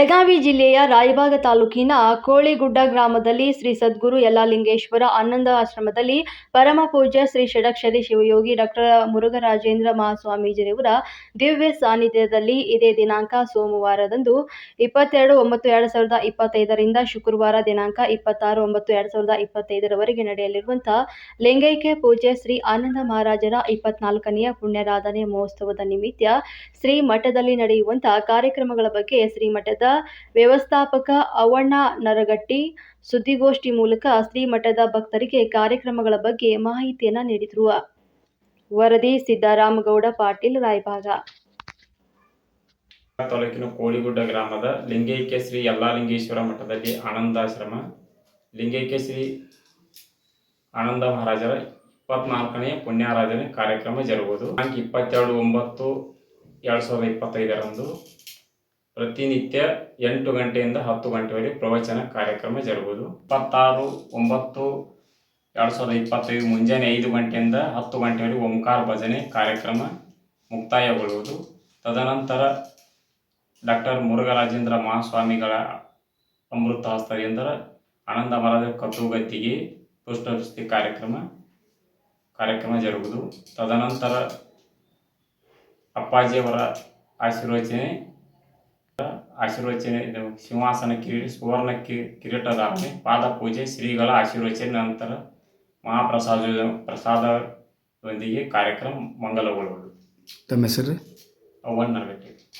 ಜಿಲ್ಲೆಯ ರಾಯಬಾಗ ತಾಲೂಕಿನ ಕೋಳಿಗುಡ್ಡ ಗ್ರಾಮದಲ್ಲಿ ಶ್ರೀ ಸದ್ಗುರು ಯಲ್ಲಾಲಿಂಗೇಶ್ವರ ಆನಂದ ಆಶ್ರಮದಲ್ಲಿ ಪರಮ ಪೂಜ್ಯ ಶ್ರೀ ಷಡಕ್ಷರಿ ಶಿವಯೋಗಿ ಡಾಕ್ಟರ್ ಮುರುಘರಾಜೇಂದ್ರ ಮಹಾಸ್ವಾಮೀಜಿಯವರ ದಿವ್ಯ ಸಾನ್ನಿಧ್ಯದಲ್ಲಿ ಇದೇ ದಿನಾಂಕ ಸೋಮವಾರದಂದು ಇಪ್ಪತ್ತೆರಡು ಒಂಬತ್ತು ಎರಡು ಸಾವಿರದ ಇಪ್ಪತ್ತೈದರಿಂದ ಶುಕ್ರವಾರ ದಿನಾಂಕ ಇಪ್ಪತ್ತಾರು ಒಂಬತ್ತು ಎರಡು ಸಾವಿರದ ಇಪ್ಪತ್ತೈದರವರೆಗೆ ನಡೆಯಲಿರುವಂತಹ ಲಿಂಗೈಕ್ಯ ಪೂಜ್ಯ ಶ್ರೀ ಆನಂದ ಮಹಾರಾಜರ ಇಪ್ಪತ್ನಾಲ್ಕನೆಯ ಪುಣ್ಯರಾಧನೆ ಮಹೋತ್ಸವದ ನಿಮಿತ್ತ ಶ್ರೀ ಮಠದಲ್ಲಿ ನಡೆಯುವಂತಹ ಕಾರ್ಯಕ್ರಮಗಳ ಬಗ್ಗೆ ಶ್ರೀ ಮಠದ ವ್ಯವಸ್ಥಾಪಕ ಅವಣ್ಣ ನರಗಟ್ಟಿ ಸುದ್ದಿಗೋಷ್ಠಿ ಮೂಲಕ ಶ್ರೀಮಠದ ಭಕ್ತರಿಗೆ ಕಾರ್ಯಕ್ರಮಗಳ ಬಗ್ಗೆ ಮಾಹಿತಿಯನ್ನ ನೀಡಿದರು. ವರದಿ ಸಿದ್ದರಾಮಗೌಡ, ಪಾಟೀಲ್, ರಾಯಭಾಗ. ತಾಲೂಕಿನ ಕೋಳಿಗುಡ್ಡ ಗ್ರಾಮದ ಲಿಂಗೈಕ್ಯ ಶ್ರೀ ಯಲ್ಲಾಲಿಂಗೇಶ್ವರ ಮಠದಲ್ಲಿ ಆನಂದಾಶ್ರಮ, ಲಿಂಗೈಕ್ಯ ಶ್ರೀ ಆನಂದ ಮಹಾರಾಜರ ಇಪ್ಪತ್ನಾಲ್ಕನೇ ಪುಣ್ಯಾರಾಧನೆ ಕಾರ್ಯಕ್ರಮ ಜರುಗುವುದು. ಇಪ್ಪತ್ತೆರಡು ಒಂಬತ್ತು ಎರಡು ಸಾವಿರದ ಇಪ್ಪತ್ತೈದರಂದು ಪ್ರತಿನಿತ್ಯ ಎಂಟು ಗಂಟೆಯಿಂದ ಹತ್ತು ಗಂಟೆವರೆಗೆ ಪ್ರವಚನ ಕಾರ್ಯಕ್ರಮ ಜರುಗುವುದು. ಇಪ್ಪತ್ತಾರು, ಒಂಬತ್ತು, ಎರಡು ಸಾವಿರದ ಇಪ್ಪತ್ತೈದು ಮುಂಜಾನೆ ಐದು ಗಂಟೆಯಿಂದ ಹತ್ತು ಗಂಟೆವರೆಗೆ ಓಂಕಾರ ಭಜನೆ ಕಾರ್ಯಕ್ರಮ ಮುಕ್ತಾಯಗೊಳ್ಳುವುದು. ತದನಂತರ ಡಾಕ್ಟರ್ ಮುರುಘರಾಜೇಂದ್ರ ಮಹಾಸ್ವಾಮಿಗಳ ಅಮೃತ ಹಸ್ತದಿಂದ ಆನಂದ ಮರದ ಕತುಗತ್ತಿಗೆ ಪುಷ್ಪವೃಷ್ಟಿ ಕಾರ್ಯಕ್ರಮ ಕಾರ್ಯಕ್ರಮ ಜರುಗುವುದು. ತದನಂತರ ಅಪ್ಪಾಜಿಯವರ ಆಶೀರ್ವಚನೆ ಆಶೀರ್ವಚನೆ ಇದು ಸಿಂಹಾಸನ ಕಿರೀಟ ಸುವರ್ಣ ಕಿರೀಟಧಾರಣೆ ಪಾದ ಪೂಜೆ ಶ್ರೀಗಳ ಆಶೀರ್ವಚನೆ ನಂತರ ಮಹಾಪ್ರಸಾದ ಪ್ರಸಾದದೊಂದಿಗೆ ಕಾರ್ಯಕ್ರಮ ಮಂಗಲಗೊಳ್ಳುವುದು. ತಮ್ಮ ಹೆಸರು? ಅವನ್ನ ನರಗಟ್ಟಿ.